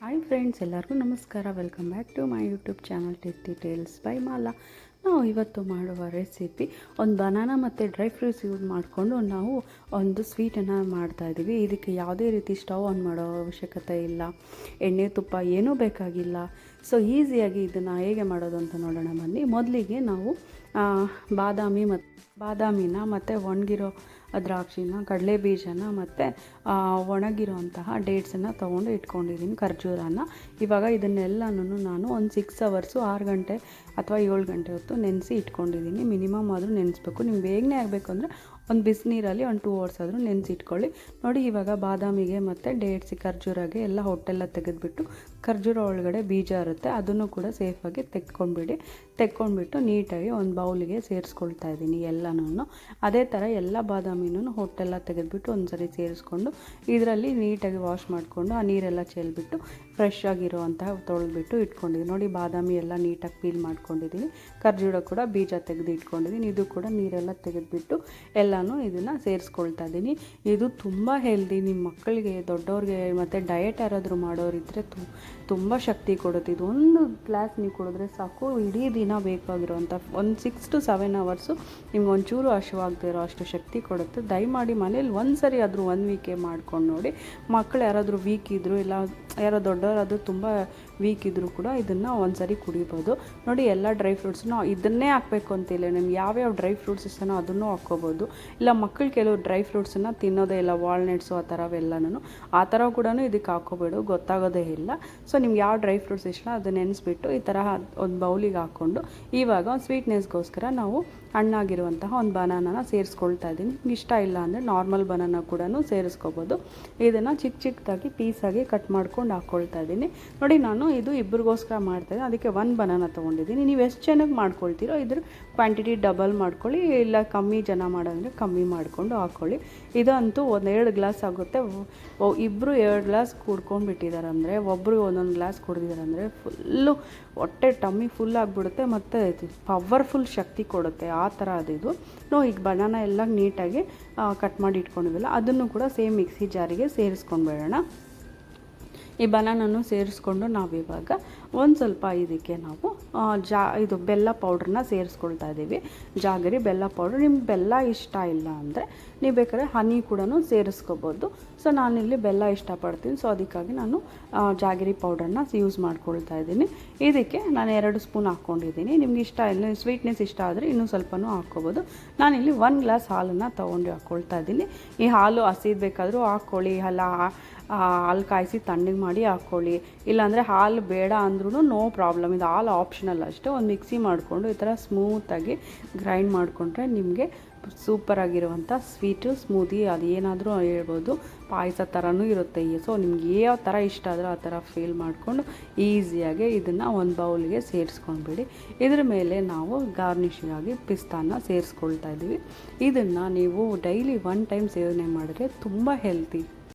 Hi friends ಎಲ್ಲರಿಗೂ ನಮಸ್ಕಾರ. Welcome back to my YouTube channel tasty tales by Mala ನಾವು ಇವತ್ತು ಮಾಡುವ ರೆಸಿಪಿ ಒಂದು ಬನಾನಾ ಮತ್ತು ಡ್ರೈ ಫ್ರೂಟ್ಸ್ ಯೂಸ್ ಮಾಡಿಕೊಂಡು ನಾವು ಒಂದು ಸ್ವೀಟನ್ನು ಮಾಡ್ತಾಯಿದ್ದೀವಿ ಇದಕ್ಕೆ ಯಾವುದೇ ರೀತಿ ಸ್ಟವ್ ಆನ್ ಮಾಡೋ ಅವಶ್ಯಕತೆ ಇಲ್ಲ. ಎಣ್ಣೆ, ತುಪ್ಪ ಏನೂ ಬೇಕಾಗಿಲ್ಲ. ಸೊ ಈಸಿಯಾಗಿ ಇದನ್ನು ಹೇಗೆ ಮಾಡೋದು ಅಂತ ನೋಡೋಣ ಬನ್ನಿ. ಮೊದಲಿಗೆ ನಾವು ಬಾದಾಮಿ ಮತ್ತು ಬಾದಾಮಿನ ಮತ್ತು ಒಣಗಿರೋ ದ್ರಾಕ್ಷಿನ, ಕಡಲೆ ಬೀಜನ ಮತ್ತು ಒಣಗಿರುವಂತಹ ಡೇಟ್ಸನ್ನು ತೊಗೊಂಡು ಇಟ್ಕೊಂಡಿದ್ದೀನಿ ಖರ್ಜೂರನ. ಇವಾಗ ಇದನ್ನೆಲ್ಲನೂ ನಾನು ಒಂದು ಸಿಕ್ಸ್ ಅವರ್ಸು ಆರು ಗಂಟೆ ಅಥವಾ ಏಳು ಗಂಟೆ ಹೊತ್ತು ನೆನೆಸಿ ಇಟ್ಕೊಂಡಿದ್ದೀನಿ. ಮಿನಿಮಮ್ ಆದರೂ ನೆನೆಸ್ಬೇಕು. ನಿಮ್ಗೆ ಬೇಗನೆ ಆಗಬೇಕು ಅಂದರೆ ಒಂದು ಬಿಸಿನೀರಲ್ಲಿ ಒಂದು ಟೂ ಅವರ್ಸ್ ಆದರೂ ನೆನೆಸಿಟ್ಕೊಳ್ಳಿ. ನೋಡಿ ಇವಾಗ ಬಾದಾಮಿಗೆ ಮತ್ತು ಡೇಟ್ಸಿ ಖರ್ಜೂರಾಗೆ ಎಲ್ಲ ಹೊಟ್ಟೆಲ್ಲ ತೆಗೆದುಬಿಟ್ಟು ಖರ್ಜೂರ ಒಳಗಡೆ ಬೀಜ ಇರುತ್ತೆ, ಅದನ್ನು ಕೂಡ ಸೇಫಾಗಿ ತೆಕ್ಕೊಂಡ್ಬಿಡಿ. ತೆಕ್ಕೊಂಡ್ಬಿಟ್ಟು ನೀಟಾಗಿ ಒಂದು ಬೌಲಿಗೆ ಸೇರಿಸ್ಕೊಳ್ತಾ ಇದ್ದೀನಿ ಎಲ್ಲನೂ ಅದೇ ಥರ ಎಲ್ಲ ಬಾದಾಮಿನೂ ಹೊಟ್ಟೆಲ್ಲ ತೆಗೆದುಬಿಟ್ಟು ಒಂದು ಸರಿ ಸೇರಿಸ್ಕೊಂಡು ಇದರಲ್ಲಿ ನೀಟಾಗಿ ವಾಶ್ ಮಾಡಿಕೊಂಡು ಆ ನೀರೆಲ್ಲ ಚೆಲ್ಬಿಟ್ಟು ಫ್ರೆಶ್ ಆಗಿರುವಂತಹ ತೊಳೆದ್ಬಿಟ್ಟು ಇಟ್ಕೊಂಡಿದ್ದೀನಿ. ನೋಡಿ ಬಾದಾಮಿ ಎಲ್ಲ ನೀಟಾಗಿ ಪೀಲ್ ಮಾಡ್ಕೊಂಡಿದ್ದೀನಿ. ಖರ್ಜೂರ ಕೂಡ ಬೀಜ ತೆಗೆದು ಇಟ್ಕೊಂಡಿದ್ದೀನಿ ಇದು ಕೂಡ ನೀರೆಲ್ಲ ತೆಗೆದುಬಿಟ್ಟು ಎಲ್ಲನೂ ಇದನ್ನು ಸೇರಿಸ್ಕೊಳ್ತಾ ಇದ್ದೀನಿ. ಇದು ತುಂಬ ಹೆಲ್ದಿ ನಿಮ್ಮ ಮಕ್ಕಳಿಗೆ, ದೊಡ್ಡವ್ರಿಗೆ, ಮತ್ತು ಡಯಟ್ ಯಾರಾದರೂ ಮಾಡೋರಿದ್ದರೆ ತು, ತುಂಬ ಶಕ್ತಿ ಕೊಡುತ್ತೆ. ಇದು ಒಂದು ಗ್ಲಾಸ್ ನೀವು ಕುಡಿದ್ರೆ ಸಾಕು. ಇಡೀ ದಿನ ಬೇಕಾಗಿರೋಂಥ ಒಂದು ಸಿಕ್ಸ್ ಟು ಸೆವೆನ್ ಅವರ್ಸು ನಿಮ್ಗೆ ಒಂಚೂರು ಹಶುವಾಗದೇ ಇರೋ ಅಷ್ಟು ಶಕ್ತಿ ಕೊಡುತ್ತೆ. ದಯಮಾಡಿ ಮನೇಲಿ ಒಂದು ಸರಿ ಆದರೂ ಒನ್ ವೀಕೆ ಮಾಡ್ಕೊಂಡು ನೋಡಿ. ಮಕ್ಕಳು ಯಾರಾದರೂ ವೀಕ್ ಇದ್ದರು ಇಲ್ಲ ಯಾರೋ ದೊಡ್ಡವರಾದರೂ ತುಂಬ ವೀಕ್ ಇದ್ದರೂ ಕೂಡ ಇದನ್ನು ಒಂದು ಸರಿ ಕುಡಿಬೋದು. ನೋಡಿ, ಎಲ್ಲ ಡ್ರೈ ಫ್ರೂಟ್ಸ್ನು ಇದನ್ನೇ ಹಾಕಬೇಕು ಅಂತಿಲ್ಲ. ನಿಮ್ಗೆ ಯಾವ್ಯಾವ ಡ್ರೈ ಫ್ರೂಟ್ಸ್ ಇಷ್ಟನೋ ಅದನ್ನು ಹಾಕ್ಕೋಬೋದು. ಇಲ್ಲ, ಮಕ್ಕಳು ಕೆಲವು ಡ್ರೈ ಫ್ರೂಟ್ಸನ್ನು ತಿನ್ನೋದೇ ಇಲ್ಲ ವಾಲ್ನಟ್ಸು ಆ ಥರವೆಲ್ಲನೂ ಆ ಥರ ಕೂಡ ಇದಕ್ಕೆ ಹಾಕೋಬೇಡು, ಗೊತ್ತಾಗೋದೇ ಇಲ್ಲ. ಸೊ ನಿಮ್ಗೆ ಯಾವ ಡ್ರೈ ಫ್ರೂಟ್ಸ್ ಇಷ್ಟ ಅದು ನೆನೆಸ್ಬಿಟ್ಟು ಈ ಥರ ಒಂದು ಬೌಲಿಗೆ ಹಾಕ್ಕೊಂಡು ಇವಾಗ ಒಂದು ಸ್ವೀಟ್ನೆಸ್ಗೋಸ್ಕರ ನಾವು ಹಣ್ಣಾಗಿರುವಂತಹ ಒಂದು ಬನಾನನ ಸೇರಿಸ್ಕೊಳ್ತಾ ಇದ್ದೀನಿ. ನಿಮ್ಗೆ ಇಷ್ಟ ಇಲ್ಲ ಅಂದರೆ ನಾರ್ಮಲ್ ಬನಾನ ಕೂಡ ಸೇರಿಸ್ಕೋಬೋದು. ಇದನ್ನು ಚಿಕ್ಕ ಚಿಕ್ಕದಾಗಿ ಪೀಸಾಗಿ ಕಟ್ ಮಾಡ್ಕೊಂಡು ಹಾಕ್ಕೊಳ್ತಾ ಇದ್ದೀನಿ. ನೋಡಿ, ನಾನು ಇದು ಇಬ್ಬರಿಗೋಸ್ಕರ ಮಾಡ್ತಾಯಿದ್ದೀನಿ ಅದಕ್ಕೆ ಒಂದು ಬನಾನ ತೊಗೊಂಡಿದ್ದೀನಿ. ನೀವು ಎಷ್ಟು ಜನಕ್ಕೆ ಮಾಡ್ಕೊಳ್ತೀರೋ ಇದ್ರ ಕ್ವಾಂಟಿಟಿ ಡಬಲ್ ಮಾಡ್ಕೊಳ್ಳಿ, ಇಲ್ಲ ಕಮ್ಮಿ ಜನ ಮಾಡೋಂದರೆ ಕಮ್ಮಿ ಮಾಡಿಕೊಂಡು ಹಾಕ್ಕೊಳ್ಳಿ ಇದಂತೂ ಒಂದು ಎರಡು ಗ್ಲಾಸ್ ಆಗುತ್ತೆ. ಇಬ್ಬರು ಎರಡು ಗ್ಲಾಸ್ ಕುಡ್ಕೊಂಡ್ಬಿಟ್ಟಿದ್ದಾರೆ ಅಂದರೆ ಒಬ್ಬರು ಒಂದೊಂದು ಗ್ಲಾಸ್ ಕುಡಿದಿದ್ದಾರೆ ಅಂದರೆ ಫುಲ್ಲು ಹೊಟ್ಟೆ ಟಮ್ಮಿ ಫುಲ್ ಆಗಿಬಿಡುತ್ತೆ ಮತ್ತು ಪವರ್ಫುಲ್ ಶಕ್ತಿ ಕೊಡುತ್ತೆ. ಆ ಥರ ಅದಿದು ನಾವು ಈಗ ಬನಾನ ಎಲ್ಲ ನೀಟಾಗಿ ಕಟ್ ಮಾಡಿ ಇಟ್ಕೊಂಡಿದ್ವಲ್ಲ, ಅದನ್ನು ಕೂಡ ಸೇಮ್ ಮಿಕ್ಸಿ ಜಾರಿಗೆ ಸೇರಿಸ್ಕೊಂಡ್ಬೇಡೋಣ ಈ ಬನಾನನ್ನು ಸೇರಿಸ್ಕೊಂಡು ನಾವಿವಾಗ ಒಂದು ಸ್ವಲ್ಪ ಇದಕ್ಕೆ ನಾವು ಜಾ, ಇದು ಬೆಲ್ಲ ಪೌಡ್ರನ್ನ ಸೇರಿಸ್ಕೊಳ್ತಾ ಇದ್ದೀವಿ ಜಾಗರಿ ಬೆಲ್ಲ ಪೌಡ್ರ್ ನಿಮ್ಗೆ ಬೆಲ್ಲ ಇಷ್ಟ ಇಲ್ಲ ಅಂದರೆ ನೀವು ಬೇಕಾದ್ರೆ ಹನಿ ಕೂಡ ಸೇರಿಸ್ಕೋಬೋದು. ಸೊ ನಾನಿಲ್ಲಿ ಬೆಲ್ಲ ಇಷ್ಟಪಡ್ತೀನಿ. ಸೊ ಅದಕ್ಕಾಗಿ ನಾನು ಜಾಗಿರಿ ಪೌಡ್ರನ್ನ ಯೂಸ್ ಮಾಡ್ಕೊಳ್ತಾ ಇದ್ದೀನಿ. ಇದಕ್ಕೆ ನಾನು ಎರಡು ಸ್ಪೂನ್ ಹಾಕ್ಕೊಂಡಿದ್ದೀನಿ ನಿಮ್ಗೆ ಇಷ್ಟ ಇಲ್ಲ ಸ್ವೀಟ್ನೆಸ್ ಇಷ್ಟ ಆದರೆ ಇನ್ನೂ ಸ್ವಲ್ಪನೂ ಹಾಕ್ಕೋಬೋದು. ನಾನಿಲ್ಲಿ ಒನ್ ಗ್ಲಾಸ್ ಹಾಲನ್ನು ತೊಗೊಂಡು ಹಾಕ್ಕೊಳ್ತಾ ಇದ್ದೀನಿ. ಈ ಹಾಲು ಹಸಿದ ಬೇಕಾದರೂ ಹಾಕ್ಕೊಳ್ಳಿ, ಅಲ್ಲ ಹಾಲು ಕಾಯಿಸಿ ತಣ್ಣಗೆ ಮಾಡಿ ಹಾಕ್ಕೊಳ್ಳಿ. ಇಲ್ಲಾಂದರೆ ಹಾಲು ಬೇಡ ಅಂದ್ರೂ ನೋ ಪ್ರಾಬ್ಲಮ್ ಇದು ಆಲ್ ಆಪ್ಷನಲ್ ಅಷ್ಟೇ. ಒಂದು ಮಿಕ್ಸಿ ಮಾಡಿಕೊಂಡು ಈ ಥರ ಸ್ಮೂತಾಗಿ ಗ್ರೈಂಡ್ ಮಾಡಿಕೊಂಡ್ರೆ ನಿಮಗೆ ಸೂಪರಾಗಿರುವಂಥ ಸ್ವೀಟು ಸ್ಮೂದಿ ಅದು ಏನಾದರೂ ಹೇಳ್ಬೋದು. ಪಾಯಸ ಥರನೂ ಇರುತ್ತೆ ಸೊ ನಿಮ್ಗೆ ಯಾವ ಥರ ಇಷ್ಟ ಆದರೂ ಆ ಥರ ಫೀಲ್ ಮಾಡಿಕೊಂಡು ಈಸಿಯಾಗಿ ಇದನ್ನು ಒಂದು ಬೌಲ್ಗೆ ಸೇರಿಸ್ಕೊಂಡ್ಬಿಡಿ. ಇದ್ರ ಮೇಲೆ ನಾವು ಗಾರ್ನಿಷಿಗಾಗಿ ಪಿಸ್ತಾನ ಸೇರಿಸ್ಕೊಳ್ತಾ ಇದ್ದೀವಿ ಇದನ್ನು ನೀವು ಡೈಲಿ ಒನ್ ಟೈಮ್ ಸೇವನೆ ಮಾಡಿದ್ರೆ ತುಂಬ ಹೆಲ್ತಿ